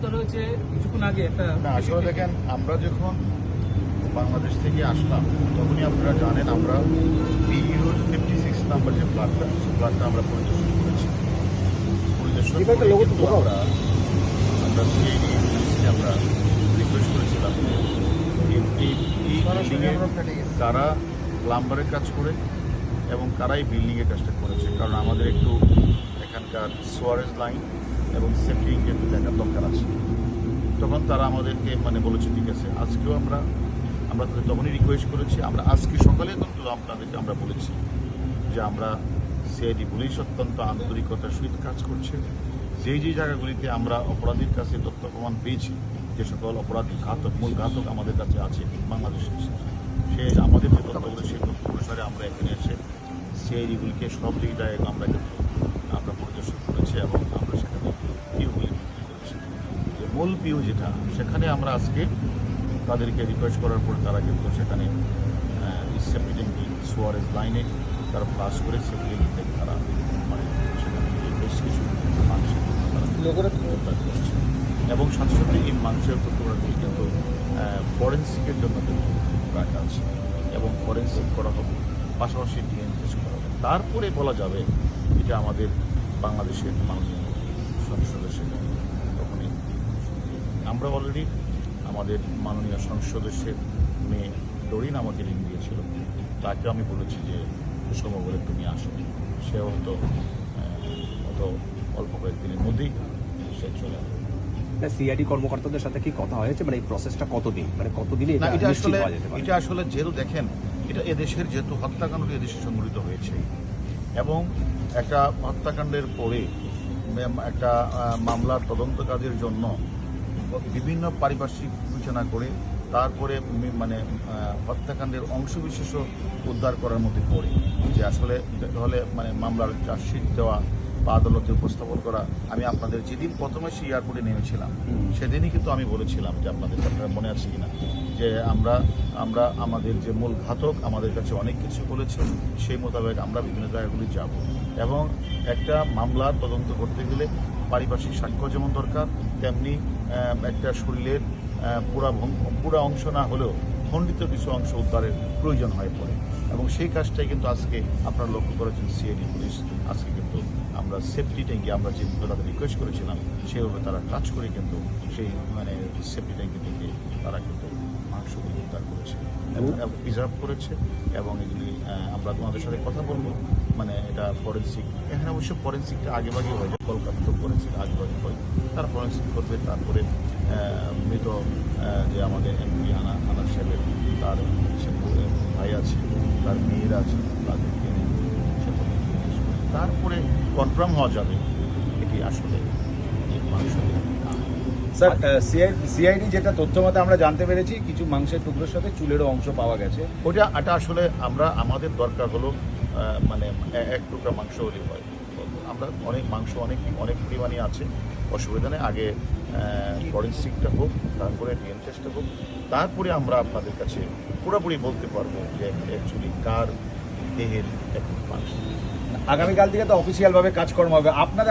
উদ্ধার হয়েছে কিছুক্ষণ আগে একটা আসলে দেখেন আমরা যখন বাংলাদেশ থেকে আসলাম তখনই আপনারা জানেন আমরা বিইউর ফিফটি সিক্স নাম্বার যে ফ্ল্যাটটা সেই ফ্ল্যাটটা আমরা পরিদর্শন করেছি। পরিদর্শন। আমরা আমরা সিআইডি আমরা রিকোয়েস্ট করেছিলাম এই- বিল্ডিংয়ে কারা প্লাম্বারের কাজ করে এবং কারাই বিল্ডিংয়ের কাজটা করেছে। কারণ আমাদের একটু এখানকার সোয়ারেজ লাইন এবং সেফটি একটু দেখার দরকার আছে। তখন তারা আমাদেরকে মানে বলেছে, ঠিক আছে, আজকেও আমরা আমরা তাদের তখনই রিকোয়েস্ট করেছি, আমরা আজকে সকালে কিন্তু আপনাদেরকে আমরা বলেছি যে আমরা সিআইডি পুলিশ অত্যন্ত আন্তরিকতার সহিত কাজ করছে। যেই যেই জায়গাগুলিতে আমরা অপরাধীর কাছে তথ্য প্রমাণ পেয়েছি, যে সকল অপরাধী ঘাতক, মূল ঘাতক আমাদের কাছে আছে বাংলাদেশে সে আমাদের যে তথ্যগুলো, সেই তথ্য অনুসারে আমরা এখানে এসে সিআইডিগুলিকে সব জায়গায় আমরা কিন্তু আমরা পরিদর্শন করেছি এবং আমরা সেখানে পিওগুলি বিক্রি করেছি যে মূল পিও যেটা সেখানে আমরা আজকে তাদেরকে রিকোয়েস্ট করার পর তারা কিন্তু সেখানে ট্যাঙ্কি সোয়ারেজ লাইনে তারা পাস করে ট্যাঙ্কি তারা মানে সেখানে গিয়ে বেশ কিছু মানুষের তারা করেছে। এবং সাথে সাথে এই মানুষের টুকরাটি কিন্তু ফরেন্সিকের জন্য কিন্তু রাখা আছে। এবং ফরেন্সিক করা হবে পাশাপাশি ডিএনএ টেস্ট করা হবে। তারপরে বলা যাবে এটা আমাদের বাংলাদেশের মাননীয় সংসদের তখনই আমরা অলরেডি আমাদের মাননীয় সংসদের মেয়ে ডরিন আমাকে ঋণ দিয়েছিল। তাকে আমি বলেছি যে সময় বলে তুমি আসো। সে হয়তো অত অল্প কয়েকদিনের মধ্যেই সে চলে আসবে। সিআইডি কর্মকর্তাদের সাথে কি কথা হয়েছে? মানে এই প্রসেসটা কতদিন? মানে কতদিনে না এটা আসলে এটা আসলে যেহেতু দেখেন এটা এদেশের যেহেতু হত্যাকাণ্ডটি এদেশে সংঘটিত হয়েছে। এবং একটা হত্যাকাণ্ডের পরে একটা মামলার তদন্ত কাজের জন্য বিভিন্ন পারিপার্শ্বিক বিবেচনা করে তারপরে মানে হত্যাকাণ্ডের অংশবিশেষও উদ্ধার করার মধ্যে পড়ে। যে আসলে হলে মানে মামলার চার্জশিট দেওয়া বা আদালতে উপস্থাপন করা আমি আপনাদের যেদিন প্রথমে সেই এয়ারপোর্টে নেমেছিলাম সেদিনই কিন্তু আমি বলেছিলাম যে আপনাদের আপনারা মনে আছে কিনা যে আমরা আমরা আমাদের যে মূল ঘাতক আমাদের কাছে অনেক কিছু বলেছে সেই মোতাবেক আমরা বিভিন্ন জায়গাগুলি যাব। এবং একটা মামলার তদন্ত করতে গেলে পারিপার্শ্বিক সাক্ষ্য যেমন দরকার তেমনি একটা শরীরের পুরা পুরা অংশ না হলেও খণ্ডিত কিছু অংশ উদ্ধারের প্রয়োজন হয়ে পড়ে। এবং সেই কাজটাই কিন্তু আজকে আপনারা লক্ষ্য করেছেন, সিআইডি পুলিশ আজকে কিন্তু আমরা সেফটি ট্যাঙ্কি আমরা যেভাবে তাদের রিকোয়েস্ট করেছিলাম, সেভাবে তারা কাজ করে কিন্তু সেই মানে সেফটি ট্যাঙ্কি তারা কিন্তু মাংসগুলি উদ্ধার করেছে এবং প্রিজার্ভ করেছে এবং এগুলি আমরা তোমাদের সাথে কথা বলব মানে এটা ফরেন্সিক এখানে অবশ্য ফরেন্সিকটা আগে ভাগে হয়ে কলকাতা তো ফরেন্সিক আগে ভাগে হয় তারা ফরেন্সিক করবে তারপরে মৃত যে আমাদের এমপি আনা আনার সাহেবের তার সে ভাই আছে তার মেয়েরা আছে তাদেরকে। তারপরে কনফার্ম হওয়া যাবে এটি আসলে মানুষের। স্যার সিআইডি যেটা তথ্য মতে আমরা জানতে পেরেছি কিছু মাংসের টুকরোর সাথে চুলেরও অংশ পাওয়া গেছে। ওটা এটা আসলে আমরা আমাদের দরকার হলো মানে এক টুকরা মাংস হলেই হয়। আমরা অনেক মাংস অনেক অনেক পরিমাণে আছে অসুবিধা নেই। আগে ফরেন্সিকটা হোক তারপরে ডিএন টেস্টটা হোক তারপরে আমরা আপনাদের কাছে পুরোপুরি বলতে পারব যে অ্যাকচুয়ালি কার দেহের এক মাংস। আগামীকাল থেকে তো অফিসিয়াল ভাবে কাজকর্ম হবে। আপনাদের